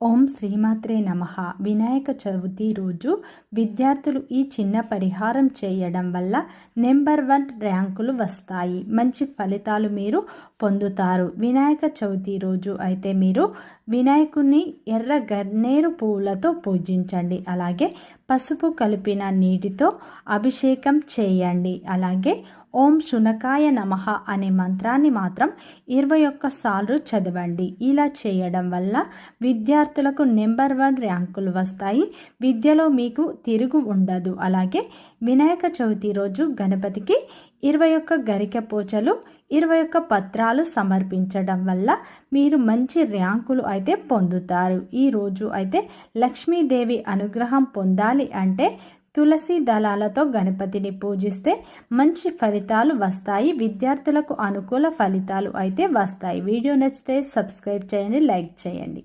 ఓం శ్రీమాత్రే నమ. వినాయక చవితి రోజు విద్యార్థులు ఈ చిన్న పరిహారం చేయడం వల్ల నెంబర్ వన్ ర్యాంకులు వస్తాయి. మంచి ఫలితాలు మీరు పొందుతారు. వినాయక చవితి రోజు అయితే మీరు వినాయకుని ఎర్ర గన్నేరు పువ్వులతో పూజించండి. అలాగే పసుపు కలిపిన నీటితో అభిషేకం చేయండి. అలాగే ఓం శునకాయ నమః అనే మంత్రాన్ని మాత్రం ఇరవై ఒక్క సార్లు చదవండి. ఇలా చేయడం వల్ల విద్యార్థులకు నెంబర్ వన్ ర్యాంకులు వస్తాయి. విద్యలో మీకు తిరుగు ఉండదు. అలాగే వినాయక చవితి రోజు గణపతికి ఇరవై ఒక్క గరిక పోచలు ఇరవై ఒక్క పత్రాలు సమర్పించడం వల్ల మీరు మంచి ర్యాంకులు అయితే పొందుతారు. ఈరోజు అయితే లక్ష్మీదేవి అనుగ్రహం పొందాలి అంటే తులసి దళాలతో గణపతిని పూజిస్తే మంచి ఫలితాలు వస్తాయి. విద్యార్థులకు అనుకూల ఫలితాలు అయితే వస్తాయి. వీడియో నచ్చితే సబ్స్క్రైబ్ చేయండి లైక్ చేయండి.